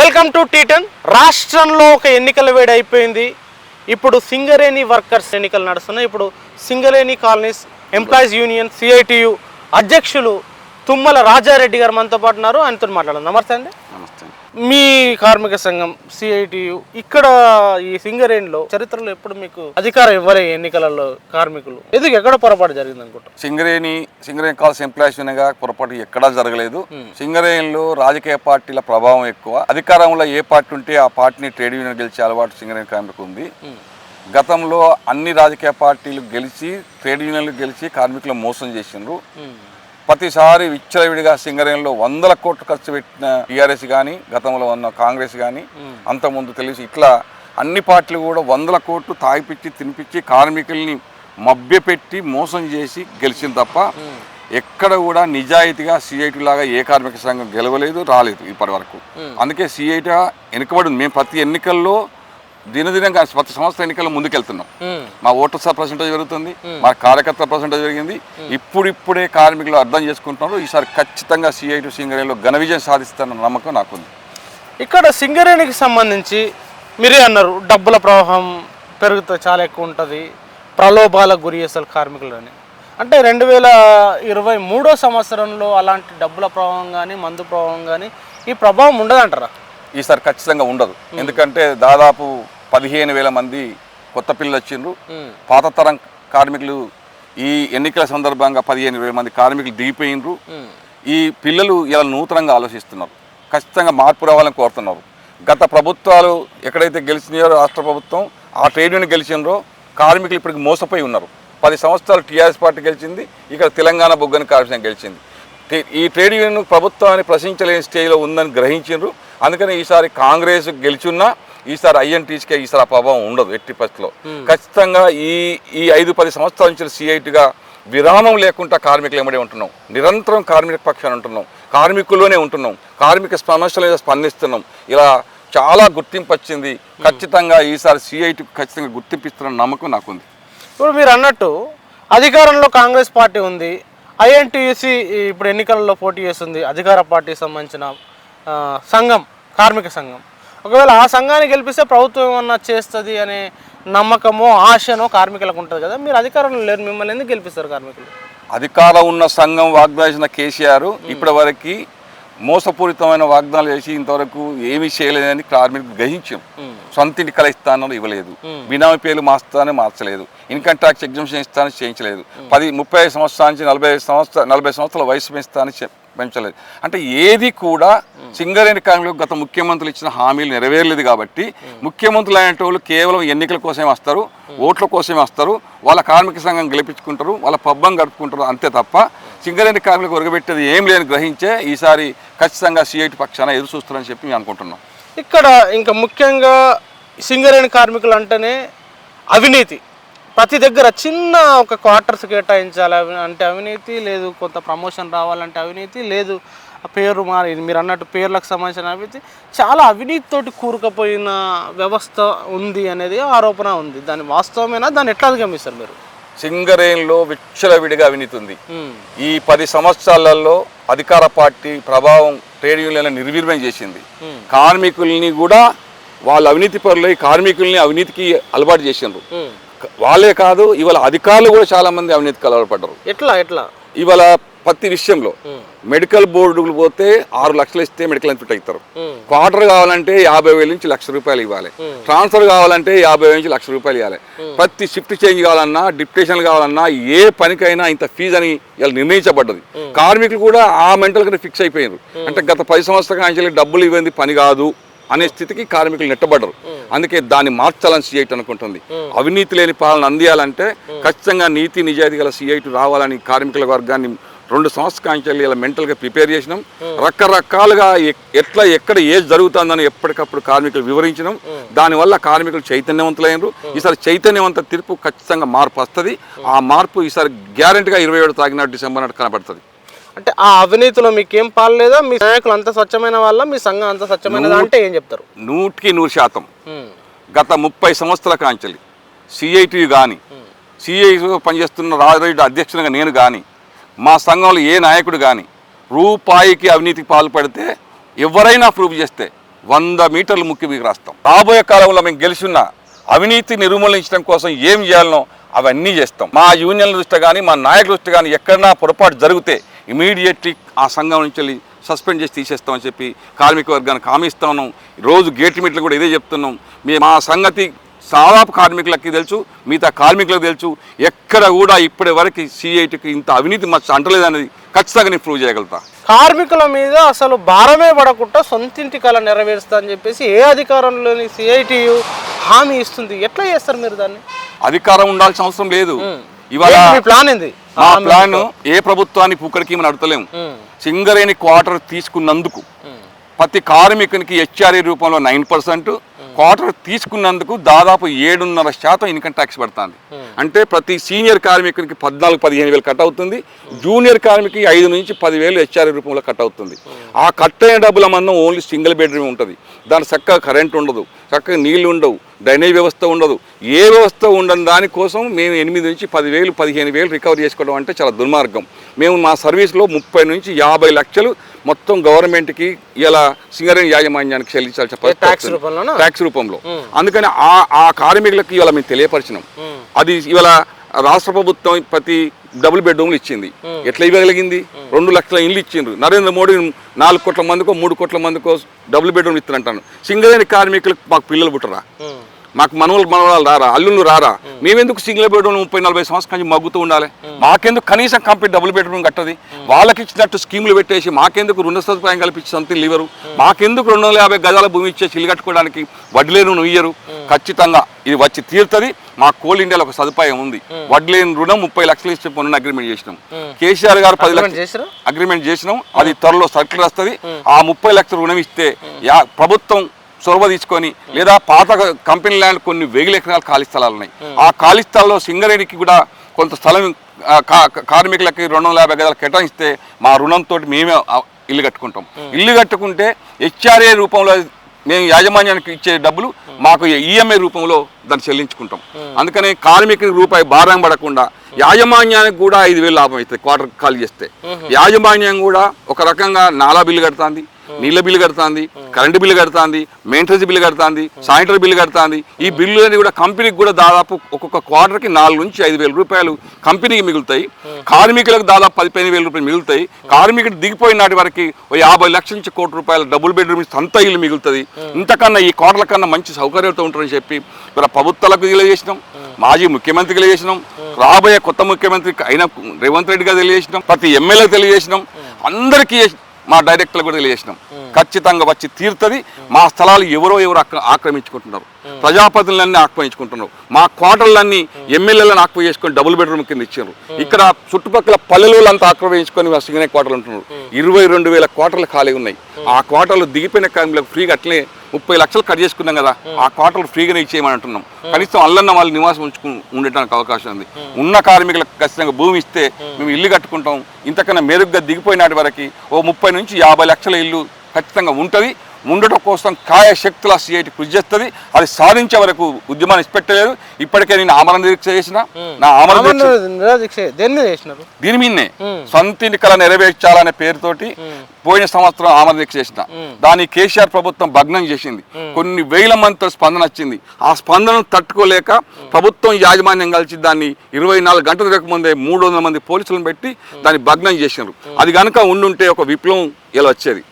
Welcome to టీటన్ రాష్ట్రంలో ఒక ఎన్నికల వేడి అయిపోయింది. ఇప్పుడు సింగరేణి వర్కర్స్ ఎన్నికలు నడుస్తున్నాయి. ఇప్పుడు Singareni colonies employees union CITU అధ్యక్షులు తుమ్మల రాజారెడ్డి గారు మనతో పాటు ఉన్నారు. ఆయనతో మాట్లాడదాం. నమస్తే అండి. నమస్తే మీ కార్మిక సంఘం సిఐటియు ఇక్కడ ఈ సింగరేణిలో చరిత్రలో ఎప్పుడు మీకు అధికారం ఇవ్వలే ఎన్నికలలో కార్మికులు? ఎందుకు ఎక్కడ పొరపాటు జరిగింది అనుకుంటా సింగరేణి సింగరేణి కాల్స్ ఎంప్లాయీస్గా పొరపాటు ఎక్కడా జరగలేదు. సింగరేణిలో రాజకీయ పార్టీల ప్రభావం ఎక్కువ. అధికారంలో ఏ పార్టీ ఉంటే ఆ పార్టీని ట్రేడ్ యూనియన్ గెలిచే అలవాటు సింగరేణి కార్మికు ఉంది. గతంలో అన్ని రాజకీయ పార్టీలు గెలిచి ట్రేడ్ యూనియన్లు గెలిచి కార్మికులు మోసం చేసిండ్రు. ప్రతిసారి విచ్చలవిడిగా సింగరేణిలో వందల కోట్లు ఖర్చు పెట్టిన టీఆర్ఎస్ కానీ గతంలో ఉన్న కాంగ్రెస్ కానీ అంతకుముందు తెలిసి ఇట్లా అన్ని పార్టీలు కూడా వందల కోట్లు తాగిపిచ్చి తినిపించి కార్మికుల్ని మభ్యపెట్టి మోసం చేసి గెలిచింది తప్ప ఎక్కడ కూడా నిజాయితీగా సిఐటి లాగా ఏ కార్మిక సంఘం గెలవలేదు రాలేదు ఇప్పటి వరకు. అందుకే సిఐటి వెనుకబడి. మేము ప్రతి ఎన్నికల్లో దినదినంగా ప్రతి సంవత్సరం ఎన్నికల్లో ముందుకెళ్తున్నాం. మా ఓటర్ సార్ పర్సెంటేజ్ పెరుగుతుంది మా కార్యకర్తల పర్సెంటేజ్ పెరిగింది. ఇప్పుడిప్పుడే కార్మికులు అర్థం చేసుకుంటున్నారు. ఈసారి ఖచ్చితంగా సిఐటి సింగరేణిలో ఘన విజయం సాధిస్తారన్న నమ్మకం నాకుంది. ఇక్కడ సింగరేణికి సంబంధించి మీరే అన్నారు డబ్బుల ప్రవాహం పెరుగుతూ చాలా ఎక్కువ ఉంటుంది ప్రలోభాలకు గురి చేస్తారు కార్మికులని. అంటే రెండు వేల ఇరవై మూడో సంవత్సరంలో అలాంటి డబ్బుల ప్రవాహం కానీ మందు ప్రవాహం కానీ ఈ ప్రభావం ఉండదంటారా? ఈసారి ఖచ్చితంగా ఉండదు. ఎందుకంటే దాదాపు పదిహేను వేల మంది కొత్త పిల్లలు వచ్చిండ్రు. పాత తరం కార్మికులు ఈ ఎన్నికల సందర్భంగా పదిహేను వేల మంది కార్మికులు దిగిపోయినరు ఈ పిల్లలు ఇలా నూతనంగా ఆలోచిస్తున్నారు. ఖచ్చితంగా మార్పు రావాలని కోరుతున్నారు. గత ప్రభుత్వాలు ఎక్కడైతే గెలిచినాయో రాష్ట్ర ప్రభుత్వం ఆ ట్రేడ్ యూనియన్ గెలిచినరో కార్మికులు ఇప్పటికి మోసపోయి ఉన్నారు. పది సంవత్సరాలు టీఆర్ఎస్ పార్టీ గెలిచింది ఇక్కడ తెలంగాణ బొగ్గని కార్మిక గెలిచింది. ఈ ట్రేడ్ యూనియన్ ప్రభుత్వాన్ని ప్రశ్నించలేని స్టేజ్లో ఉందని గ్రహించారు అందుకని ఈసారి కాంగ్రెస్ గెలిచున్నా ఈసారి ఐఎన్టీసీకే ఈసారి ప్రభావం ఉండదు ఎట్టి పరిస్థితిలో. ఖచ్చితంగా ఈ ఈ ఐదు పది సంవత్సరాల నుంచి సిఐటిగా విరామం లేకుండా కార్మికులు ఎమ్మడే ఉంటున్నాం. నిరంతరం కార్మిక పక్షాన్ని ఉంటున్నాం. కార్మికుల్లోనే ఉంటున్నాం. కార్మిక సమస్యల మీద స్పందిస్తున్నాం. ఇలా చాలా గుర్తింపు వచ్చింది. ఖచ్చితంగా ఈసారి సిఐటి ఖచ్చితంగా గుర్తింపిస్తున్న నమ్మకం నాకుంది. ఇప్పుడు మీరు అన్నట్టు అధికారంలో కాంగ్రెస్ పార్టీ ఉంది. ఐఎన్టీయూసీ ఇప్పుడు ఎన్నికలలో పోటీ చేస్తుంది. అధికార పార్టీకి సంబంధించిన సంఘం కార్మిక సంఘం. ఒకవేళ ఆ సంఘాన్ని గెలిపిస్తే ప్రభుత్వం ఏమన్నా చేస్తుంది అనే నమ్మకమో ఆశనో కార్మికులకు ఉంటుంది కదా. మీరు అధికారంలో లేరు మిమ్మల్ని ఎందుకు గెలిపిస్తారు కార్మికులు? అధికారం ఉన్న సంఘం వాగ్దాన కేసీఆర్ ఇప్పటి వరకు మోసపూరితమైన వాగ్దానాలు చేసి ఇంతవరకు ఏమీ చేయలేదని కార్మికులు గ్రహించాం సొంత ఇంటి ఇస్తానని ఇవ్వలేదు. బినామీ పేర్లు మార్చుతానని మార్చలేదు. ఇన్కమ్ ట్యాక్స్ ఎగ్జామ్షన్ ఇస్తానని చేయించలేదు. పది ముప్పై ఐదు సంవత్సరాల నుంచి నలభై ఐదు సంవత్సరాల నలభై సంవత్సరాల వయసు పెంచుతానని పెంచలేదు. అంటే ఏది కూడా సింగరేణి కార్మికులకు గత ముఖ్యమంత్రులు ఇచ్చిన హామీలు నెరవేరలేదు కాబట్టి ముఖ్యమంత్రులు అనేటోళ్ళు కేవలం ఎన్నికల కోసమే వస్తారు ఓట్ల కోసమే వస్తారు వాళ్ళ కార్మిక సంఘం గెలిపించుకుంటారు వాళ్ళ పబ్బం గడుపుకుంటారు అంతే తప్ప సింగరేణి కార్మికులకు ఒరగబెట్టేది ఏం లేని గ్రహించే ఈసారి ఖచ్చితంగా సిఐటి పక్షాన ఎదురు చూస్తారని చెప్పి మేము అనుకుంటున్నాం. ఇక్కడ ఇంకా ముఖ్యంగా సింగరేణి కార్మికులు అంటేనే అవినీతి. ప్రతి దగ్గర చిన్న ఒక క్వార్టర్స్ కేటాయించాలి అంటే అవినీతి లేదు కొంత ప్రమోషన్ రావాలంటే అవినీతి లేదు. పేరు మారి మీరు అన్నట్టు పేర్లకు సంబంధించిన అవినీతి చాలా అవినీతితోటి కూరుకుపోయిన వ్యవస్థ ఉంది అనేది ఆరోపణ ఉంది. దాని వాస్తవమేనా దాన్ని ఎట్లా అధిగమిస్తారు మీరు? సింగరేణిలో విచ్చలవిడిగా అవినీతి ఉంది. ఈ పది సంవత్సరాలలో అధికార పార్టీ ప్రభావం ట్రేడ్ యూనియన్లను నిర్వీర్యం చేసింది. కార్మికుల్ని కూడా వాళ్ళ అవినీతి పరులై కార్మికుల్ని అవినీతికి అలవాటు చేసిండ్రు. వాళ్ళే కాదు ఇవాళ అధికారులు కూడా చాలా మంది అవినీతికి అలవాటు పడ్డారు ఎట్లా ఎట్లా? ఇవాళ ప్రతి విషయంలో మెడికల్ బోర్డులు పోతే ఆరు లక్షలు ఇస్తే మెడికల్ అవుతారు. ఉమ్, క్వార్టర్ కావాలంటే యాభై వేల నుంచి లక్ష రూపాయలు ఇవ్వాలి. ట్రాన్స్ఫర్ కావాలంటే యాభై వేల నుంచి లక్ష రూపాయలు ఇవ్వాలి. ప్రతి షిఫ్ట్ చేంజ్ కావాలన్నా డిప్యుటేషన్ కావాలన్నా ఏ పనికైనా ఇంత ఫీజు అని ఇలా నిర్ణయించబడ్డది. కార్మికులు కూడా ఆ మెంటల్ ఫిక్స్ అయిపోయారు అంటే గత పది సంవత్సరాల నుంచి డబ్బులు ఇవ్వండి పని కాదు. అనే స్థితికి కార్మికులు నెట్టబడరు అందుకే దాన్ని మార్చాలని సిఐటి అనుకుంటుంది. అవినీతి లేని పాలన అందియాలంటే ఖచ్చితంగా నీతి నిజాయితీ గల సిఐటి రావాలని కార్మికుల వర్గాన్ని రెండు సంవత్సరాల ఇలా మెంటల్గా ప్రిపేర్ చేసినాం. రకరకాలుగా ఎ- ఎట్లా ఎక్కడ ఏది జరుగుతుందని ఎప్పటికప్పుడు కార్మికులు వివరించినాం. దానివల్ల కార్మికులు చైతన్యవంతులైనరు ఈసారి చైతన్యవంత తీర్పు ఖచ్చితంగా మార్పు వస్తుంది. ఆ మార్పు ఈసారి గ్యారెంటీగా ఇరవై ఏడు తాగిన డిసెంబర్ నాడు కనబడుతుంది. అంటే ఆ అవినీతిలో మీకేం పాలేదా మీ నాయకులు అంత స్వచ్ఛమైన వాళ్ళ? మీ సంఘం అంత స్వచ్ఛమైనదా? అంటే ఏం చెప్తారు? నూటికి నూరు శాతం. గత ముప్పై సంవత్సరాల కాంచెలి. సిఐటి కానీ సిఐటిలో పనిచేస్తున్న రాజరెడ్డి అధ్యక్షునిగా నేను కానీ మా సంఘంలో ఏ నాయకుడు కానీ రూపాయికి అవినీతికి పాల్పడితే ఎవరైనా ప్రూవ్ చేస్తే వంద మీటర్లు ముక్కి మీకు రాస్తాం. రాబోయే కాలంలో మేము గెలిచున్న అవినీతి నిర్మూలించడం కోసం ఏం చేయాలనో అవన్నీ చేస్తాం. మా యూనియన్ల దృష్టి కానీ మా నాయకుల దృష్టి కానీ ఎక్కడన్నా పొరపాటు జరిగితే ఇమీడియట్లీ ఆ సంఘం నుంచి వెళ్ళి సస్పెండ్ చేసి తీసేస్తామని చెప్పి కార్మిక వర్గానికి హామీ ఇస్తా ఉన్నాం రోజు గేట్ మీట్లు కూడా ఇదే చెప్తున్నాం. మీ మా సంగతి దాదాపు కార్మికులకి తెలుసు మిగతా కార్మికులకు తెలుసు. ఎక్కడ కూడా ఇప్పటి వరకు సిఐటికి ఇంత అవినీతి మచ్చ అంటలేదనేది ఖచ్చితంగా నేను ప్రూవ్ చేయగలుగుతా. కార్మికుల మీద అసలు భారమే పడకుండా సొంతింటి కళ నెరవేరుస్తా అని చెప్పేసి ఏ అధికారంలోని సిఐటియు హామీ ఇస్తుంది. ఎట్లా చేస్తారు మీరు దాన్ని? అధికారం ఉండాల్సిన అవసరం లేదు. ఇవాళ ప్లాన్ ఏంది? మా ప్లాన్ ఏ ప్రభుత్వాన్ని పుక్కడికి మనం అడతలేము సింగరేణి క్వార్టర్ తీసుకున్నందుకు ప్రతి కార్మికునికి హెచ్ఆర్ఏ రూపంలో నైన్ పర్సెంట్ క్వార్టర్ తీసుకున్నందుకు దాదాపు ఏడున్నర శాతం ఇన్కమ్ ట్యాక్స్ పడుతుంది. అంటే ప్రతి సీనియర్ కార్మికునికి పద్నాలుగు పదిహేను వేలు కట్ అవుతుంది జూనియర్ కార్మికి ఐదు నుంచి పదివేలు హెచ్ఆర్ఏ రూపంలో కట్ అవుతుంది. ఆ కట్ అయిన డబ్బుల మందం ఓన్లీ సింగిల్ బెడ్రూమ్ ఉంటుంది. దాని చక్కగా కరెంట్ ఉండదు. చక్కగా నీళ్ళు ఉండవు డ్రైనేజ్ వ్యవస్థ ఉండదు. ఏ వ్యవస్థ ఉండని దానికోసం మేము ఎనిమిది నుంచి పదివేలు పదిహేను వేలు రికవర్ చేసుకోవడం అంటే చాలా దుర్మార్గం. మేము మా సర్వీస్లో ముప్పై నుంచి యాభై లక్షలు మొత్తం గవర్నమెంట్కి ఇలా సింగరేణి యాజమాన్యానికి చెల్లించాల్సిన ట్యాక్స్ రూపంలో. అందుకని ఆ ఆ కార్మికులకు ఇవాళ మేము తెలియపరిచినాం. అది ఇవాళ రాష్ట్ర ప్రభుత్వం ప్రతి డబుల్ బెడ్రూమ్లు ఇచ్చింది. ఎట్లా ఇవ్వగలిగింది? రెండు లక్షల ఇల్లు ఇచ్చిండ్రు. నరేంద్ర మోడీ నాలుగు కోట్ల మందికో మూడు కోట్ల మందికో డబుల్ బెడ్రూమ్ ఇస్తానంటాను సింగరేణి కార్మికులకు మాకు పిల్లలు పుట్టరా. మాకు మనవలు మనవరాలు రారా అల్లుళ్ళు రారా. మేమెందుకు సింగిల్ బెడ్రూమ్ ముప్పై నలభై సంవత్సరాల మగ్గుతూ ఉండాలి? మాకెందుకు కనీసం కంపెనీ డబుల్ బెడ్రూమ్ కట్టది? వాళ్ళకి ఇచ్చినట్టు స్కీములు పెట్టేసి మాకెందుకు రుణ సదుపాయం కల్పించి సొంత లివరు మాకెందుకు రెండు వందల యాభై గజాల భూమి ఇచ్చేసి ఇల్లు కట్టుకోవడానికి వడ్లేను ఇయ్యరు? ఖచ్చితంగా ఇది వచ్చి తీరుతుంది. మా కోల్ ఇండియాలో ఒక సదుపాయం ఉంది. వడ్లేని రుణం ముప్పై లక్షలు ఇచ్చే పన్ను అగ్రిమెంట్ చేసినాం. కేసీఆర్ గారు పది లక్షలు అగ్రిమెంట్ చేసినాం. అది త్వరలో సర్కిల్ వస్తుంది. ఆ ముప్పై లక్షల రుణం ఇస్తే ప్రభుత్వం చొరవ తీసుకొని లేదా పాత కంపెనీ ల్యాండ్ కొన్ని వేల ఎకరాల ఖాళీ స్థలాలు ఉన్నాయి. ఆ ఖాళీ స్థలాల్లో సింగరేణికి కూడా కొంత స్థలం కార్మికులకి రెండు వందల యాభై గదాలు కేటాయిస్తే మా రుణంతో మేమే ఇల్లు కట్టుకుంటాం. ఇల్లు కట్టుకుంటే హెచ్ఆర్ఏ రూపంలో మేము యాజమాన్యానికి ఇచ్చే డబ్బులు మాకు ఈఎంఐ రూపంలో దాన్ని చెల్లించుకుంటాం. అందుకని కార్మికునికి రూపాయి భారం పడకుండా యాజమాన్యానికి కూడా ఐదు వేలు లాభం అవుతుంది క్వార్టర్ ఖాళీ చేస్తే. యాజమాన్యం కూడా ఒక రకంగా నాలా బిల్లు కడుతుంది. నీళ్ళ బిల్లు కడుతుంది కరెంటు బిల్లు కడుతుంది మెయింటెనెన్స్ బిల్లు కడుతుంది శానిటరీ బిల్లు కడుతుంది. ఈ బిల్లు అనేది కూడా కంపెనీకి కూడా దాదాపు ఒక్కొక్క క్వార్టర్కి నాలుగు నుంచి ఐదు వేల రూపాయలు కంపెనీకి మిగులుతాయి. కార్మికులకు దాదాపు పదిహేను వేల రూపాయలు మిగులుతాయి. కార్మికుడు దిగిపోయిన నాటి వరకు యాభై లక్షల నుంచి కోటి రూపాయలు డబుల్ బెడ్రూమ్ సొంత ఇల్లు మిగులుతుంది. ఇంతకన్నా ఈ కోట్ల కన్నా మంచి సౌకర్యాలతో ఉంటారని చెప్పి మన ప్రభుత్వాలకు తెలియజేసినాం. మాజీ ముఖ్యమంత్రికి తెలియజేసినాం. రాబోయే కొత్త ముఖ్యమంత్రి అయిన రేవంత్ రెడ్డి గారు తెలియజేసినాం. ప్రతి ఎమ్మెల్యేకి తెలియజేసినాం. అందరికీ మా డైరెక్టర్లు కూడా తెలియజేసినాం. ఖచ్చితంగా వచ్చి తీరుతుంది. మా స్థలాలు ఎవరో ఎవరు ఆక్ర- ఆక్రమించుకుంటున్నారు. ప్రజాప్రతినిధులన్నీ ఆక్రమించుకుంటున్నారు. మా క్వార్టర్లన్నీ ఎమ్మెల్యేలను ఆక్రమ చేసుకొని డబుల్ బెడ్రూమ్ కింద ఇచ్చారు. ఇక్కడ చుట్టుపక్కల పల్లెలూళ్ళంతా ఆక్రమించుకొని మా సింగనే క్వార్టర్లు ఉంటున్నారు. ఇరవై రెండు వేల క్వార్టర్లు ఖాళీ ఉన్నాయి. ఆ క్వార్టర్లు దిగిపోయిన కార్మికులకు ఫ్రీగా అట్లే ముప్పై లక్షలు కట్ చేసుకున్నాం కదా ఆ క్వార్టర్లు ఫ్రీగానే ఇచ్చేయమని అంటున్నాం. కనీసం అల్లన్న వాళ్ళు నివాసం ఉంచుకుని ఉండటానికి అవకాశం ఉంది. ఉన్న కార్మికులకు ఖచ్చితంగా భూమి ఇస్తే మేము. ఇల్లు కట్టుకుంటాం. ఇంతకన్నా మెరుగ్గా దిగిపోయినాటి వరకు ఓ ముప్పై నుంచి యాభై లక్షల ఇల్లు ఖచ్చితంగా ఉంటుంది. ఉండటం కోసం కాయ శక్తుల సిఐటి కృషి చేస్తుంది. అది సాధించే వరకు ఉద్యమాన్ని ఇష్టపెట్టలేదు ఇప్పటికే నేను ఆమరణ దీక్ష చేసిన. నా ఆమరణ దీక్ష దేని మీద చేసినారు? దీని మీదనే. సొంత ఎన్నికల నెరవేర్చాలనే పేరుతోటి పోయిన సంవత్సరం ఆమరణ చేసిన. దాన్ని కేసీఆర్ ప్రభుత్వం భగ్నం చేసింది. కొన్ని వేల మందితో స్పందన వచ్చింది. ఆ స్పందనను తట్టుకోలేక ప్రభుత్వం యాజమాన్యం కలిసి దాన్ని ఇరవై నాలుగు గంటల ముందే మూడు వందల మంది పోలీసులను పెట్టి దాన్ని భగ్నం చేసినారు అది కనుక ఉండుంటే ఒక విప్లవం ఇలా వచ్చేది.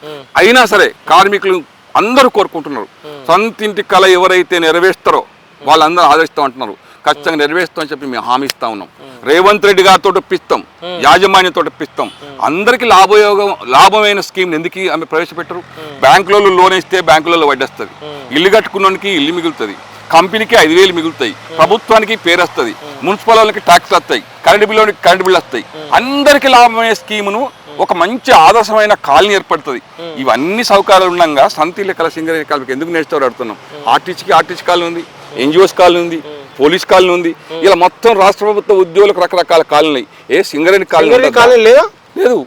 అయినా సరే కార్మికులు అందరూ కోరుకుంటున్నారు. సొంత ఇంటి కళ ఎవరైతే నెరవేరుస్తారో వాళ్ళందరూ ఆదరిస్తాం అంటున్నారు ఖచ్చితంగా నెరవేరుస్తామని చెప్పి మేము హామీ ఇస్తా ఉన్నాం. రేవంత్ రెడ్డి గారితో ఇప్పిస్తాం యాజమాన్యంతో ఇప్పిస్తాం అందరికీ లాభయోగం లాభమైన స్కీమ్ ఎందుకు ఆమె ప్రవేశపెట్టరు? బ్యాంకులలో లోన్ ఇస్తే బ్యాంకులలో వడ్డేస్తుంది. ఇల్లు కట్టుకున్నోనికి ఇల్లు మిగులుతుంది. కంపెనీకి ఐదు వేలు మిగులుతాయి. ప్రభుత్వానికి పేరు వస్తుంది. మున్సిపల్ వాళ్ళకి ట్యాక్స్ వస్తాయి. కరెంట్ బిల్లు కరెంట్ బిల్లు వస్తాయి. అందరికీ లాభమయ్యే స్కీమును ఒక మంచి ఆదర్శమైన కాలనీ ఏర్పడుతుంది. ఇవన్నీ సౌకర్యాలు ఉండగా సంతి లెక్కల సింగరేణి కాలనీకి ఎందుకు నేర్చుకోవాలి అడుగుతున్నాం. ఆర్టీసీకి ఆర్టీసీ కాలనీ ఉంది ఎన్జిఓస్ కాలనీ ఉంది పోలీస్ కాలనీ ఉంది. ఇలా మొత్తం రాష్ట్ర ప్రభుత్వ ఉద్యోగులకు రకరకాల కాలనీ. ఏ సింగరేణి కాలనీ? కాలనీ లేదా? లేదు.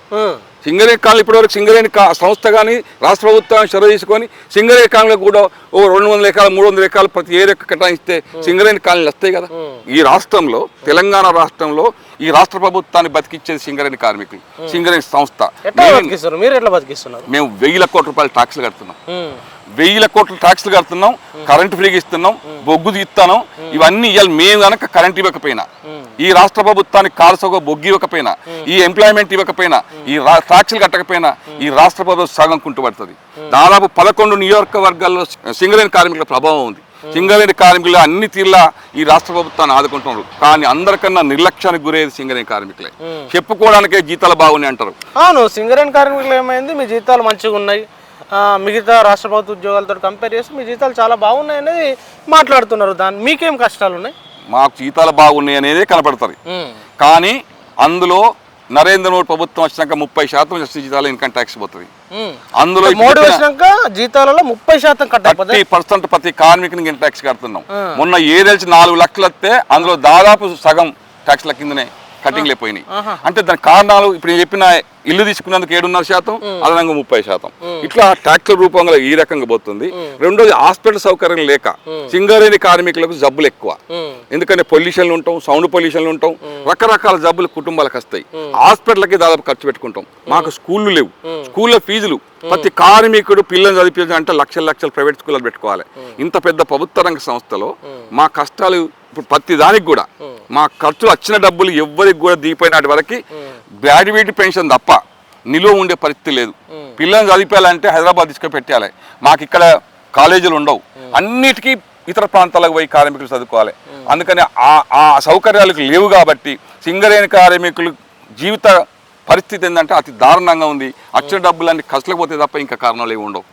సింగరేణి కాలనీ ఇప్పటివరకు సింగరేణి సంస్థ కానీ రాష్ట్ర ప్రభుత్వం చొరవ తీసుకొని సింగరేణి కాలనీలకు కూడా ఓ రెండు వందల ఎకరాలు మూడు వందల ఎకరాలు ప్రతి ఏరియాకి కేటాయిస్తే సింగరేణి కాలనీలు వస్తాయి కదా. ఈ రాష్ట్రంలో తెలంగాణ రాష్ట్రంలో ఈ రాష్ట్ర ప్రభుత్వాన్ని బతికిచ్చేది సింగరేణి కార్మికులు సింగరేణి సంస్థ. మేము- వెయ్యిల కోట్ల రూపాయలు ట్యాక్స్లు కడుతున్నాం. వెయ్యిల కోట్ల ట్యాక్స్లు కడుతున్నాం కరెంట్ ఫ్రీగా ఇస్తున్నాం బొగ్గు తీస్తాను ఇవన్నీ ఇవాళ మేము గనక కరెంట్ ఇవ్వకపోయినా ఈ రాష్ట్ర ప్రభుత్వానికి కారసొగ బొగ్గు ఇవ్వకపోయినా ఈ ఎంప్లాయ్మెంట్ ఇవ్వకపోయినా ఈ ట్యాక్స్లు కట్టకపోయినా ఈ రాష్ట్ర ప్రభుత్వం సగం కుంటుపడుతుంది. దాదాపు పదకొండు నియోజకవర్గాల్లో సింగరేణి కార్మికుల ప్రభావం ఉంది. సింగరేణి కార్మికులు అన్ని తీర్లా ఈ రాష్ట్ర ప్రభుత్వాన్ని ఆదుకుంటున్నారు. కానీ అందరికన్నా నిర్లక్ష్యానికి గురయ్యేది సింగరేణి కార్మికులే. చెప్పుకోవడానికే జీతాలు బాగున్నాయి అంటారు. అవును సింగరేణి కార్మికులు ఏమైంది? మీ జీతాలు మంచిగా ఉన్నాయి మిగతా రాష్ట్ర ప్రభుత్వ ఉద్యోగాలతో కంపేర్ చేసి మీ జీతాలు చాలా బాగున్నాయి అనేది మాట్లాడుతున్నారు. దాని మీకేం కష్టాలు ఉన్నాయి? మాకు జీతాలు బాగున్నాయి అనేది కనపడుతుంది. కానీ అందులో నరేంద్ర మోడీ ప్రభుత్వం వచ్చినాక ముప్పై శాతం జీతాలు ఇన్కమ్ ట్యాక్స్ పోతుంది. అందులో మోడీ వచ్చినాక జీతాలలో ముప్పై శాతం థర్టీ పర్సెంట్ ప్రతి కార్మికునికి ఇన్కమ్ ట్యాక్స్ కడుతున్నాం. మొన్న ఏదేల్చి నాలుగు లక్షలు వస్తే అందులో దాదాపు సగం ట్యాక్స్ల కిందనే కటింగ్లు అయిపోయినాయి అంటే దాని కారణాలు ఇప్పుడు నేను చెప్పిన ఇల్లు తీసుకున్నందుకు ఏడున్నర శాతం అదనంగా ముప్పై శాతం. ఇట్లా ట్యాక్స్ల రూపంలో ఈ రకంగా పోతుంది. రెండోది హాస్పిటల్ సౌకర్యం లేక సింగరేణి కార్మికులకు జబ్బులు ఎక్కువ. ఎందుకంటే పొల్యూషన్లు ఉంటాం సౌండ్ పొల్యూషన్లు ఉంటాం రకరకాల జబ్బులు కుటుంబాలకు వస్తాయి. హాస్పిటల్కి దాదాపు ఖర్చు పెట్టుకుంటాం. మాకు స్కూళ్ళు లేవు. స్కూల్లో ఫీజులు. ప్రతి కార్మికుడు పిల్లలు చదివించాలి అంటే లక్షల లక్షలు ప్రైవేట్ స్కూల్లో పెట్టుకోవాలి. ఇంత పెద్ద ప్రభుత్వ రంగ సంస్థలో మా కష్టాలు ఇప్పుడు ప్రతి దానికి కూడా మా ఖర్చులు వచ్చిన డబ్బులు ఎవ్వరికి కూడా దీపోయినాటి వరకు గ్రాడ్యుయేట్ పెన్షన్ తప్ప నిలువ ఉండే పరిస్థితి లేదు. పిల్లల్ని చదివించాలంటే హైదరాబాద్ తీసుకొని పెట్టాలి మాకు ఇక్కడ కాలేజీలు ఉండవు. అన్నిటికీ ఇతర ప్రాంతాలకు పోయి కార్మికులు చదువుకోవాలి. అందుకని ఆ ఆ సౌకర్యాలకు లేవు కాబట్టి సింగరేణి కార్మికులు జీవిత పరిస్థితి ఏంటంటే అతి దారుణంగా ఉంది. వచ్చిన డబ్బులన్నీ ఖర్చులకు పోతే తప్ప ఇంకా కారణాలు ఏమి ఉండవు.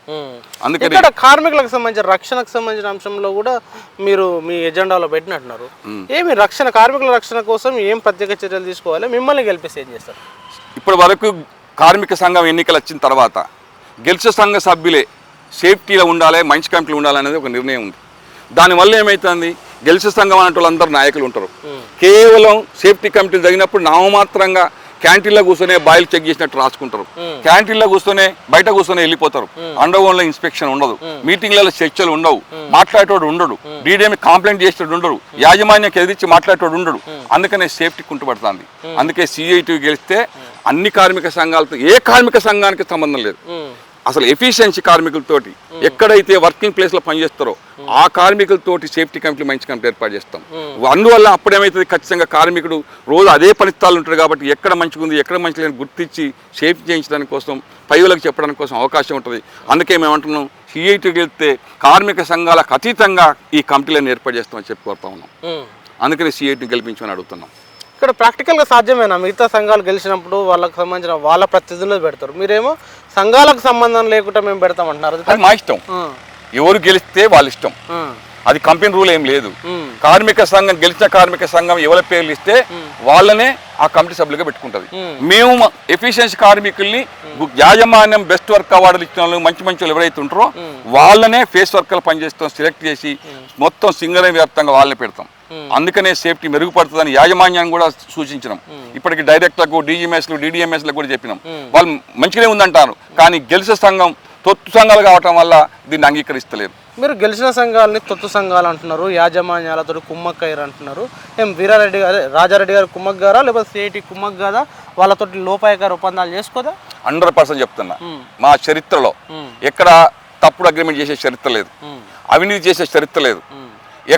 అందుకని ఇక్కడ కార్మికులకు సంబంధించిన రక్షణకు సంబంధించిన అంశంలో కూడా మీరు మీ ఎజెండాలో పెట్టినట్టున్నారు. ఏమి రక్షణ కార్మికుల రక్షణ కోసం ఏం ప్రత్యేక చర్యలు తీసుకోవాలి? మిమ్మల్ని గెలిపిస్తే ఏం చేస్తారు? ఇప్పటి వరకు కార్మిక సంఘం ఎన్నికలు వచ్చిన తర్వాత గెలిచే సంఘ సభ్యులే సేఫ్టీలో ఉండాలి మంచి కంపెనీలు ఉండాలి అనేది ఒక నిర్ణయం ఉంది. దానివల్ల ఏమవుతుంది గెలిచే సంఘం అనే వాళ్ళందరూ నాయకులు ఉంటారు. కేవలం సేఫ్టీ కమిటీలు జరిగినప్పుడు నామమాత్రంగా క్యాంటీన్లో కూర్చొని బాయిల్ చెక్ చేసినట్టు రాసుకుంటారు. క్యాంటీన్లో కూర్చొని బయట కూర్చొని వెళ్ళిపోతారు. అండర్గ్రౌండ్లో ఇన్స్పెక్షన్ ఉండదు. మీటింగ్లలో చర్చలు ఉండవు. మాట్లాడేటోడు ఉండడు. డీడీఎం కంప్లైంట్ చేసేటోడు ఉండడు. యాజమాన్యం ఎదిరించి మాట్లాడేటోడు ఉండడు. అందుకనే సేఫ్టీ కుంటుపడుతుంది. అందుకే సిఐటి గెలిస్తే అన్ని కార్మిక సంఘాలతో ఏ కార్మిక సంఘానికి సంబంధం లేదు. అసలు ఎఫిషియన్సీ కార్మికులతోటి ఎక్కడైతే వర్కింగ్ ప్లేస్లో పనిచేస్తారో ఆ కార్మికులతోటి సేఫ్టీ కమిటీ మంచి కమిటీ ఏర్పాటు చేస్తాం. అందువల్ల అప్పుడేమవుతుంది ఖచ్చితంగా కార్మికుడు రోజు అదే పనిస్థాలు ఉంటాడు కాబట్టి ఎక్కడ మంచిగా ఉంది ఎక్కడ మంచి లేని గుర్తించి సేఫ్టీ చేయించడానికి కోసం పైవులకు చెప్పడానికి కోసం అవకాశం ఉంటుంది. అందుకే మేము అంటున్నాం సిఐటికి వెళ్తే కార్మిక సంఘాలకు అతీతంగా ఈ కమిటీలను ఏర్పాటు చేస్తామని చెప్పి కోరుతా ఉన్నాం. అందుకని సిఐటిని గెలిపించమని అడుగుతున్నాం. ఇక్కడ ప్రాక్టికల్గా సాధ్యమేనా? మిగతా సంఘాలు గెలిచినప్పుడు వాళ్ళకి సంబంధించిన వాళ్ళ ప్రతినిధులు పెడతారు. మీరేమో సంఘాలకు సంబంధం లేకుండా మేము పెడతామంటున్నారు. అది మా ఇష్టం. ఎవరు గెలిస్తే వాళ్ళ ఇష్టం. అది కంపెనీ రూల్ ఏం లేదు. కార్మిక సంఘం గెలిచిన కార్మిక సంఘం ఎవరి పేర్లు ఇస్తే వాళ్ళనే ఆ కమిటీ సభ్యులుగా పెట్టుకుంటది. మేము. ఎఫిషియన్సీ కార్మికుల్ని యాజమాన్యం బెస్ట్ వర్క్ అవార్డులు ఇచ్చిన వాళ్ళు మంచి మంచి వాళ్ళు ఎవరైతే ఉంటారో వాళ్ళనే ఫేస్ వర్కర్లు పనిచేస్తాం సెలెక్ట్ చేసి మొత్తం సింగరేణి వ్యాప్తంగా వాళ్ళని పెడతాం. అందుకనే సేఫ్టీ మెరుగుపడుతుందని యాజమాన్యాన్ని కూడా సూచించినాం. ఇప్పటికి డైరెక్టర్లకు డీజీఎంఎస్లు డీడీఎంఎస్లకు కూడా చెప్పినాం. వాళ్ళు మంచిగానే ఉందంటారు. కానీ గెలిచే సంఘం తొత్తు సంఘాలు కావటం వల్ల దీన్ని అంగీకరిస్తలేరు మీరు గెలిచిన సంఘాలని తొత్తు సంఘాలు అంటున్నారు యాజమాన్యాలతో కుమ్మక్కయ్యారు అంటున్నారు. ఏం వీరారెడ్డి గారు రాజారెడ్డి గారు కుమ్మక్ గారా లేకపోతే సిఐటి కుమ్మక్ గారా వాళ్ళతోటి లోపాయకార ఒప్పందాలు చేసుకోదా? హండ్రెడ్ పర్సెంట్ చెప్తున్నా. మా చరిత్రలో ఎక్కడ తప్పుడు అగ్రిమెంట్ చేసే చరిత్ర లేదు. అవినీతి చేసే చరిత్ర లేదు.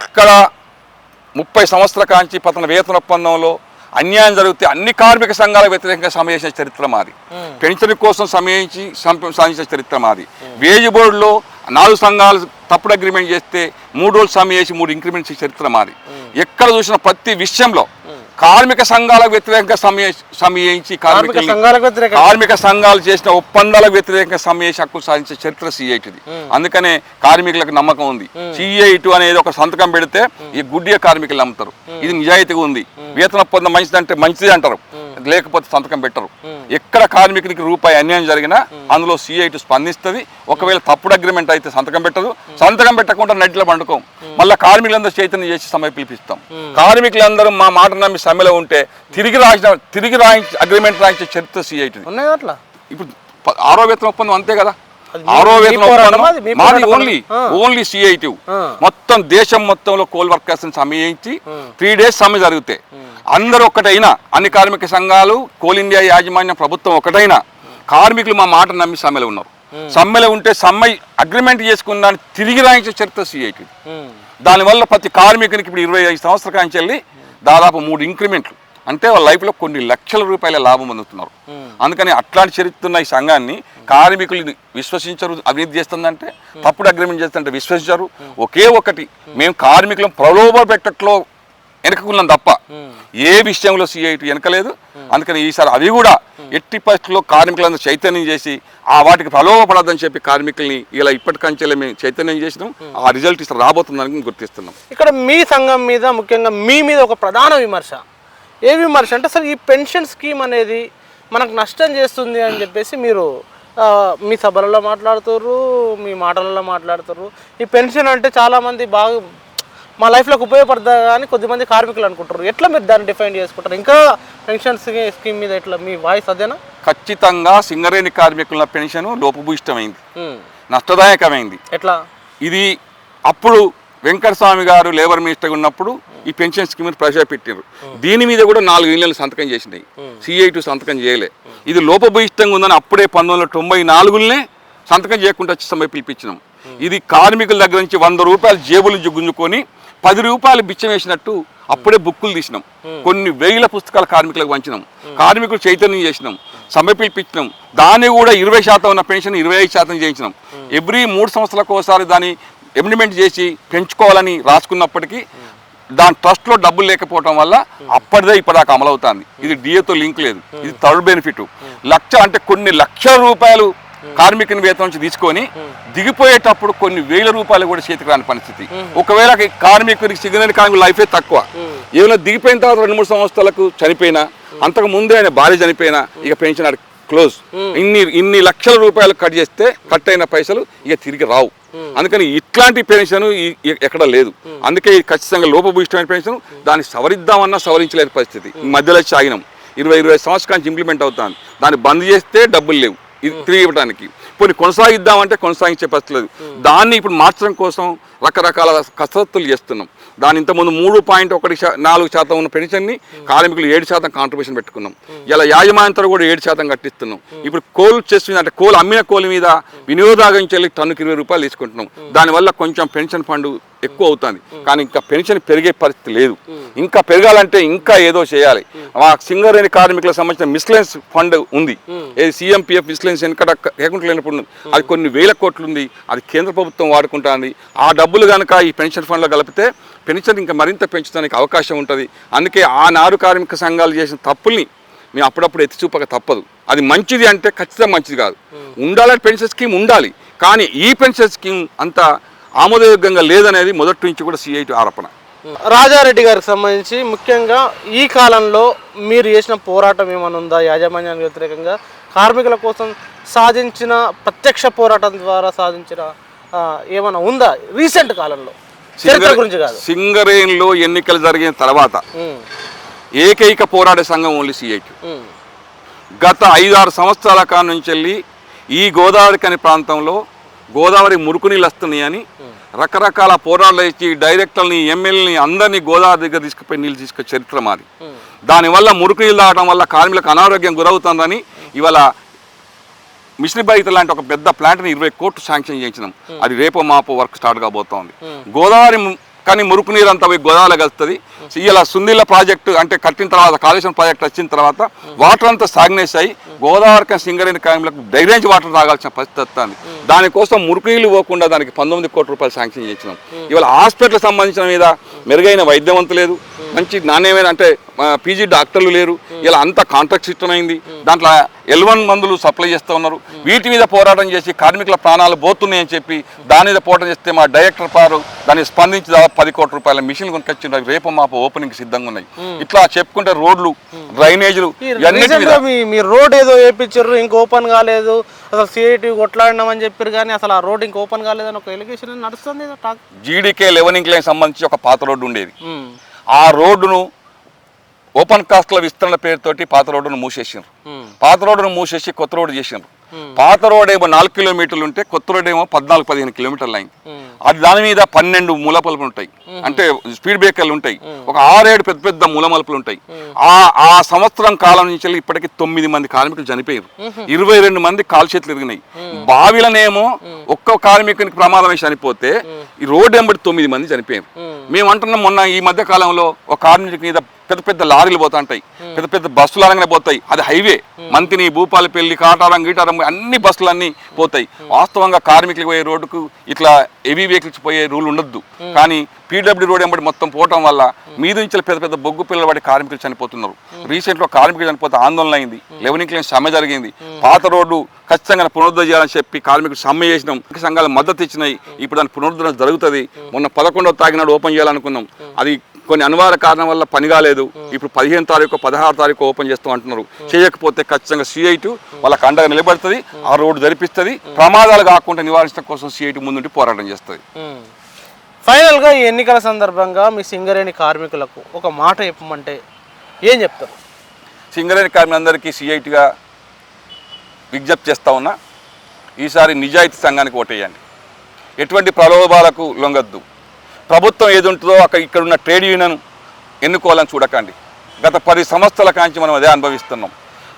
ఎక్కడ ముప్పై సంవత్సరాల కాంచి పతన వేతన ఒప్పందంలో అన్యాయం జరిగితే అన్ని కార్మిక సంఘాలకు వ్యతిరేకంగా సమయించిన చరిత్ర మాది. పెన్షన్ కోసం సమయించి సాధించిన చరిత్ర మాది. వేజ్ బోర్డులో నాలుగు సంఘాలు తప్పుడు అగ్రిమెంట్ చేస్తే మూడు రోజులు సమయం చేసి మూడు ఇంక్రిమెంట్స్ చరిత్ర మాది. ఎక్కడ చూసిన ప్రతి విషయంలో కార్మిక సంఘాలకు వ్యతిరేకంగా సమయ సమయించి కార్మిక కార్మిక సంఘాలు చేసిన ఒప్పందాలకు వ్యతిరేకంగా సమ్మె హక్కు సాధించే చరిత్ర సిఐటిది అందుకనే కార్మికులకు నమ్మకం ఉంది. సిఐటి అనేది ఒక సంతకం పెడితే ఈ గుడ్డియ కార్మికులు నమ్ముతారు. ఇది నిజాయితీగా ఉంది. వేతన ఒప్పందం మంచిదంటే మంచిది అంటారు. లేకపోతే సంతకం పెట్టరు. ఎక్కడ కార్మికునికి రూపాయి అన్యాయం జరిగినా అందులో సిఐటి స్పందిస్తుంది. ఒకవేళ తప్పుడు అగ్రిమెంట్ అయితే సంతకం పెట్టదు సంతకం పెట్టకుండా నడిలో పండుకోం. మళ్ళీ కార్మికులందరూ చైతన్యం చేసి సమ్మె పిలిపిస్తాం. కార్మికులందరూ మా మాట నమ్మి సమ్మెలో ఉంటే తిరిగి రాసిన తిరిగి రాయించి అగ్రిమెంట్ రాయించే చరిత్ర అట్లా? ఇప్పుడు ఆరో వేతన ఒప్పందం అంతే కదా? ఆరో వేతన ఒప్పందం మాది? ఓన్లీ. ఓన్లీ సిఐటివ్ ఆ. మొత్తం దేశం మొత్తంలో కోల్ వర్కర్స్ సమయించి త్రీ డేస్ సమ్మె జరుగుతాయి. అందరూ ఒకటైనా అన్ని కార్మిక సంఘాలు కోల్ ఇండియా యాజమాన్యం ప్రభుత్వం ఒకటైనా కార్మికులు మా మాట నమ్మి సమ్మెలో ఉన్నారు. సమ్మెలో ఉంటే సమ్మె అగ్రిమెంట్ చేసుకున్న తిరిగి రాయించే చరిత్ర సిఐటి. దానివల్ల ప్రతి కార్మికునికి ఇప్పుడు ఇరవై ఐదు సంవత్సరాల కాంచి వెళ్ళి దాదాపు మూడు ఇంక్రిమెంట్లు. అంటే వాళ్ళ లైఫ్లో కొన్ని లక్షల రూపాయల లాభం పొందుతున్నారు అందుకని అట్లాంటి చరిత్ర ఉన్న ఈ సంఘాన్ని కార్మికులు విశ్వసించరు అవినీతి చేస్తుందంటే తప్పుడు అగ్రిమెంట్ చేస్తుంటే విశ్వసించరు. ఒకే ఒకటి మేము. కార్మికులను ప్రలోభ పెట్టట్లో వెనకకున్నాం తప్ప. ఏ విషయంలో సిఐటి వెనకలేదు. అందుకని ఈసారి అవి కూడా ఎట్టి పరిస్థితుల్లో కార్మికులందరూ చైతన్యం చేసి ఆ వాటికి ప్రలోభపడద్దని చెప్పి కార్మికుల్ని ఇలా ఇప్పటికంచెలే మేము చైతన్యం చేసినాం. ఆ రిజల్ట్ ఇస్తారు రాబోతుందని గుర్తిస్తున్నాం. ఇక్కడ మీ సంఘం మీద ముఖ్యంగా మీ మీద ఒక ప్రధాన విమర్శ. ఏ విమర్శ? అంటే అసలు ఈ పెన్షన్ స్కీమ్ అనేది మనకు నష్టం చేస్తుంది అని చెప్పేసి మీరు మీ సభలలో మాట్లాడుతారు మీ మాటలలో మాట్లాడుతారు ఈ పెన్షన్ అంటే చాలామంది బాగా మా లైఫ్లోకి ఉపయోగపడదా అని కొద్దిమంది కార్మికులు అనుకుంటారు. ఎట్లా మీరు దాన్ని డిఫైన్ చేసుకుంటారు? ఇంకా పెన్షన్ స్కీమ్ మీద ఎట్లా? మీ వాయిస్ అదేనా? ఖచ్చితంగా సింగరేణి కార్మికుల పెన్షన్ లోపభూయిష్టమైంది. నష్టదాయకమైంది. ఎట్లా? ఇది అప్పుడు వెంకటస్వామి గారు లేబర్ మినిస్టర్ ఉన్నప్పుడు ఈ పెన్షన్ స్కీమ్ ప్రవేశపెట్టారు దీని మీద కూడా నాలుగు ఇళ్ళలు సంతకం చేసినాయి. సిఐ టూ సంతకం చేయలే. ఇది లోపభూయిష్టంగా ఉందని అప్పుడే పంతొమ్మిది వందల తొంభై నాలుగులనే సంతకం చేయకుండా వచ్చి సమ్మె పిలిపించినాం. ఇది కార్మికుల దగ్గర నుంచి వంద రూపాయలు జేబుల గుంజుకొని పది రూపాయలు బిచ్చం వేసినట్టు అప్పుడే బుక్కులు తీసినాం. కొన్ని వేల పుస్తకాలు కార్మికులకు పంచినాం. కార్మికులు చైతన్యం చేసినాం. సమ్మె పిలిపించినాం. దాన్ని కూడా ఇరవై శాతం ఉన్న పెన్షన్ ఇరవై ఐదు శాతం చేయించినాం. ఎవ్రీ మూడు సంవత్సరాలకు ఒకసారి దాన్ని అమెండ్మెంట్ చేసి పెంచుకోవాలని రాసుకున్నప్పటికీ దాని ట్రస్ట్లో డబ్బులు లేకపోవడం వల్ల అప్పటిదే ఇప్పటిదాకా అమలవుతుంది. ఇది డిఏతో లింక్ లేదు. ఇది థర్డ్ బెనిఫిట్. లక్ష అంటే కొన్ని లక్షల రూపాయలు కార్మికుని వేతనం నుంచి తీసుకొని దిగిపోయేటప్పుడు కొన్ని వేల రూపాయలు కూడా చేతికి రాని పరిస్థితి. ఒకవేళ ఈ కార్మికుడికి సిగ్నల్ కార్మికుల లైఫే తక్కువ. ఏమైనా దిగిపోయిన తర్వాత రెండు మూడు సంవత్సరాలకు చనిపోయినా అంతకు ముందే ఆయన భార్య చనిపోయినా ఇక పెన్షన్ క్లోజ్. ఇన్ని ఇన్ని లక్షల రూపాయలు కట్ చేస్తే కట్ అయిన పైసలు ఇక తిరిగి రావు. అందుకని ఇట్లాంటి పెన్షన్ ఎక్కడ లేదు. అందుకే ఇది ఖచ్చితంగా లోపభూయిష్టమైన పెన్షన్ దాన్ని సవరిద్దామన్నా సవరించలేని పరిస్థితి. ఈ మధ్యలో సాగినాం. ఇరవై ఇరవై సంవత్సరాల నుంచి ఇంప్లిమెంట్ అవుతాను. దాన్ని బంద్ చేస్తే డబ్బులు లేవు. ఇది తిరిగి ఇవ్వడానికి కొన్ని కొనసాగిద్దామంటే కొనసాగించే పరిస్థితి లేదు. దాన్ని ఇప్పుడు మార్చడం కోసం రకరకాల కసరత్తులు చేస్తున్నాం. దాని ఇంతకుముందు మూడు పాయింట్ ఒకటి నాలుగు శాతం ఉన్న పెన్షన్ని కార్మికులు ఏడు శాతం కాంట్రిబ్యూషన్ పెట్టుకున్నాం. ఇలా యాజమాన్యంతో కూడా ఏడు శాతం కట్టిస్తున్నాం. ఇప్పుడు కోల్ చేస్తుంది అంటే కోల్ అమ్మిన కోల్ మీద వినియోగదాగం చెల్లి టన్నుకి ఇరవై రూపాయలు తీసుకుంటున్నాం. దానివల్ల కొంచెం పెన్షన్ ఫండ్ ఎక్కువ అవుతుంది. కానీ ఇంకా పెన్షన్ పెరిగే పరిస్థితి లేదు. ఇంకా పెరగాలంటే ఇంకా ఏదో చేయాలి. మా సింగరేణి కార్మికులకు సంబంధించిన మిస్లెన్స్ ఫండ్ ఉంది. ఏది సీఎంపీఎఫ్ మిస్లెన్స్ వెనకట లేకుండా లేనప్పుడు. అది కొన్ని వేల కోట్లు ఉంది అది కేంద్ర ప్రభుత్వం వాడుకుంటుంది. ఆ డబ్బులు కనుక ఈ పెన్షన్ ఫండ్లో కలిపితే పెన్షన్ ఇంకా మరింత పెంచడానికి అవకాశం ఉంటుంది. అందుకే ఆ నారు కార్మిక సంఘాలు చేసిన తప్పుల్ని మేము అప్పుడప్పుడు ఎత్తి చూపక తప్పదు. అది మంచిది అంటే ఖచ్చితంగా మంచిది కాదు. ఉండాలని పెన్షన్ స్కీమ్ ఉండాలి. కానీ ఈ పెన్షన్ స్కీమ్ అంత ఆమోదయోగ్యంగా లేదనేది మొదటి నుంచి కూడా సిఐటి ఆరోపణ. రాజారెడ్డి గారికి సంబంధించి ముఖ్యంగా ఈ కాలంలో మీరు చేసిన పోరాటం ఏమైనా ఉందా? యాజమాన్యానికి వ్యతిరేకంగా కార్మికుల కోసం సాధించిన ప్రత్యక్ష పోరాటం ద్వారా సాధించిన ఏమైనా ఉందా? రీసెంట్ కాలంలో? చరిత్ర గురించి కాదు. సింగరేణిలో ఎన్నికలు జరిగిన తర్వాత ఏకైక పోరాడే సంఘం ఓన్లీ ఉమ్, గత ఐదారు సంవత్సరాల కాడ నుంచి వెళ్ళి ఈ గోదావరి కని ప్రాంతంలో గోదావరి మురుకు నీళ్ళు వస్తున్నాయని రకరకాల పోరాటాలు ఇచ్చి డైరెక్టర్ని ఎమ్మెల్యేని అందరినీ గోదావరి దగ్గర తీసుకుపోయి నీళ్ళు తీసుకునే చరిత్ర మాది. దానివల్ల మురుకు నీళ్ళు తాగడం వల్ల కార్మికులకు అనారోగ్యం గురవుతుందని ఇవాళ మిషన్ బైత లాంటి ఒక పెద్ద ప్లాంట్ని ఇరవై కోట్లు శాంక్షన్ చేయించినాం. అది రేపో మాపో వర్క్ స్టార్ట్ కాబోతోంది. గోదావరి కానీ మురుకు నీరు అంతా పోయి గోదావరి కలుస్తుంది. ఇలా సుందిల్ల ప్రాజెక్టు అంటే కట్టిన తర్వాత కాళేశ్వరం ప్రాజెక్ట్ వచ్చిన తర్వాత వాటర్ అంతా స్టాగ్నేస్ అయ్యి గోదావరి సింగరేణి కార్మికులకు డ్రైనేజ్ వాటర్ తాగాల్సిన పరిస్థితి వస్తుంది. దానికోసం మురుకునీళ్ళు పోకుండా దానికి పంతొమ్మిది కోట్ల రూపాయలు శాంక్షన్ చేసినాం. ఇవాళ హాస్పిటల్ సంబంధించిన మీద మెరుగైన వైద్యవంతు లేదు. మంచి నాణ్యమైన అంటే పీజీ డాక్టర్లు లేరు. ఇలా అంతా కాంట్రాక్ట్ సిస్టమ్ అయింది. దాంట్లో ఎల్వన్ మందులు సప్లై చేస్తూ ఉన్నారు. వీటి మీద పోరాటం చేసి కార్మికుల ప్రాణాలు పోతున్నాయని చెప్పి దాని మీద పోరాటం చేస్తే మా డైరెక్టర్ పారు దాన్ని స్పందించి దాదాపు పది కోట్ల రూపాయల మిషన్ కొనుకొచ్చిన రేపు మా మాపు ఓపెనింగ్ సిద్ధంగా ఉన్నాయి. ఇట్లా చెప్పుకుంటే రోడ్లు డ్రైనేజీలు ఈ ఇవన్నిటి recent మీద. గా మీ మీ రోడ్ ఏదో వేయించారు ఇంక ఓపెన్ కాలేదు. అసలు సిఐటి కొట్లాడినామని చెప్పారు కానీ అసలు ఆ రోడ్ ఇంక ఓపెన్ కాలేదని ఒక ఎలిగేషన్ నడుస్తుంది జీడీకే లెవెనింగ్ లైన్ సంబంధించి ఒక పాత రోడ్డు ఉండేది. ఆ రోడ్డును ఓపెన్ కాస్ట్ల విస్తరణ పేరుతోటి పాత రోడ్డును మూసేసారు ఉమ్, పాత రోడ్డును మూసేసి కొత్త రోడ్డు చేసినారు పాత రోడ్ ఏమో నాలుగు కిలోమీటర్లు ఉంటే కొత్త రోడ్ ఏమో పద్నాలుగు పదిహేను కిలోమీటర్లు అయింది ఉమ్, అది దాని మీద పన్నెండు మూలపలుపులు ఉంటాయి. అంటే స్పీడ్ బ్రేకర్లు ఉంటాయి. ఒక ఆరేడు పెద్ద పెద్ద మూలమలుపులు ఉంటాయి. ఆ ఆ సంవత్సరం కాలం నుంచి ఇప్పటికి తొమ్మిది మంది కార్మికులు చనిపోయారు. ఇరవై రెండు మంది కాలు చేతులు ఎరిగినాయి బావిలనేమో ఒక్క కార్మికునికి ప్రమాదం చనిపోతే ఈ రోడ్డు వెంబడి తొమ్మిది మంది చనిపోయారు. మేము అంటున్నాం మొన్న ఈ మధ్య కాలంలో ఒక కార్మికుడి మీద పెద్ద పెద్ద లారీలు పోతుంటాయి. పెద్ద పెద్ద బస్సులు అనగానే పోతాయి. అది హైవే. మంతిని భూపాలపల్లి కాటారం గీటారం అన్ని బస్సులు అన్ని పోతాయి. వాస్తవంగా కార్మికులకు పోయే రోడ్డుకు ఇట్లా హెవీ వెహికల్స్ పోయే రూల్ ఉండొద్దు. కానీ పీడబ్ల్యూ రోడ్ వెంబడి మొత్తం పోవటం వల్ల మీద నుంచి పెద్ద పెద్ద బొగ్గు పిల్లలు పడి కార్మికులు చనిపోతున్నారు. రీసెంట్లో కార్మికులు చనిపోతే ఆందోళన అయింది. లెవెనింగ్ క్లీన్ సమ్మె జరిగింది. పాత రోడ్డు ఖచ్చితంగా పునరుద్ధరణ చేయాలని చెప్పి కార్మికులు సమ్మె చేసినాం. సంఘాలు మద్దతు ఇచ్చినాయి. ఇప్పుడు దాని పునరుద్ధరణ జరుగుతుంది. మొన్న పదకొండవ తాగినాడు ఓపెన్ చేయాలనుకున్నాం. అది కొన్ని అనివార్య కారణం వల్ల పని కాలేదు. ఇప్పుడు పదిహేను తారీఖు పదహారు తారీఖు ఓపెన్ చేస్తాం అంటున్నారు. చేయకపోతే ఖచ్చితంగా సిఐటి వాళ్ళకి అండగా నిలబడుతుంది ఆ రోడ్డు జరిపిస్తుంది. ప్రమాదాలు కాకుండా నివారించడం కోసం సిఐటి ముందుండి పోరాటం చేస్తుంది. ఫైనల్గా ఈ ఎన్నికల సందర్భంగా మీ సింగరేణి కార్మికులకు ఒక మాట చెప్పమంటే ఏం చెప్తారు? సింగరేణి కార్మికులందరికీ సిఐటిగా విజ్ఞప్తి చేస్తా ఉన్నా ఈసారి నిజాయితీ సంఘానికి ఓటేయండి. ఎటువంటి ప్రలోభాలకు లొంగద్దు. ప్రభుత్వం ఏది ఉంటుందో అక్కడ ఇక్కడ ఉన్న ట్రేడ్ యూనియన్ ఎన్నుకోవాలని చూడకండి. గత పది సంవత్సరాల కాంచి మనం అదే అనుభవిస్తున్నాం.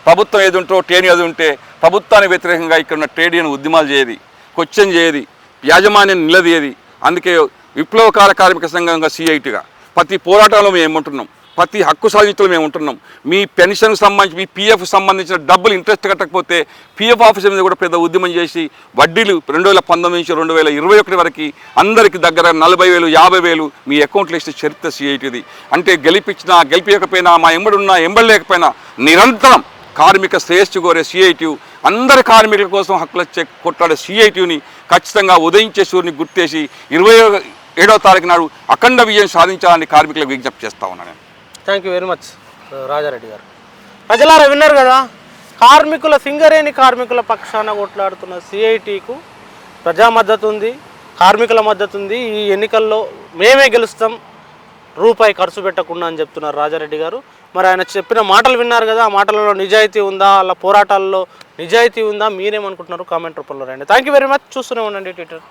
ప్రభుత్వం ఏది ఉంటుందో ట్రేడ్ ఏది ఉంటే ప్రభుత్వానికి వ్యతిరేకంగా ఇక్కడ ఉన్న ట్రేడ్ యూనియన్ ఉద్యమాలు చేయది క్వశ్చన్ చేయది యాజమాన్యం నిలదీయది. అందుకే విప్లవకార కార్మిక సంఘంగా సిఐటిగా ప్రతి పోరాటంలో మేము ఏమంటున్నాం? ప్రతి హక్కు సాధించలో మేము ఉంటున్నాం. మీ పెన్షన్ సంబంధించి మీ పీఎఫ్ సంబంధించిన డబ్బులు ఇంట్రెస్ట్ కట్టకపోతే పీఎఫ్ ఆఫీసర్ మీద కూడా పెద్ద ఉద్యమం చేసి వడ్డీలు రెండు వేల పంతొమ్మిది నుంచి రెండు వేల ఇరవై ఒకటి వరకు అందరికి దగ్గర నలభై వేలు యాభై వేలు మీ అకౌంట్లో ఇస్తే చరిత్ర సీఐటిది అంటే గెలిపించినా గెలిపించకపోయినా మా ఎంబడున్నా ఎంబడలేకపోయినా నిరంతరం కార్మిక శ్రేష్ఠి కోరే సిఐటి అందరి కార్మికుల కోసం హక్కులు వచ్చే కొట్లాడే సిఐటిని ఖచ్చితంగా ఉదయించే సూర్యుని గుర్తేసి ఇరవై ఏడవ తారీఖు నాడు అఖండ విజయం సాధించాలని కార్మికులకు విజ్ఞప్తి చేస్తా ఉన్నాను నేను. Thank you very much Rajareddy గారు. ప్రజలారా విన్నారు కదా? కార్మికుల సింగరేణి కార్మికుల పక్షాన కొట్లాడుతున్న సిఐటికు ప్రజా మద్దతు ఉంది కార్మికుల మద్దతు ఉంది. ఈ ఎన్నికల్లో మేమే గెలుస్తాం రూపాయి ఖర్చు పెట్టకుండా అని చెప్తున్నారు రాజారెడ్డి గారు. మరి ఆయన చెప్పిన మాటలు విన్నారు కదా? ఆ మాటలలో నిజాయితీ ఉందా? అలా పోరాటాల్లో నిజాయితీ ఉందా? మీరేమనుకుంటున్నారు? కామెంట్ రూపంలో రండి. థ్యాంక్ యూ వెరీ మచ్ చూస్తూనే ఉండండి ట్విట్టర్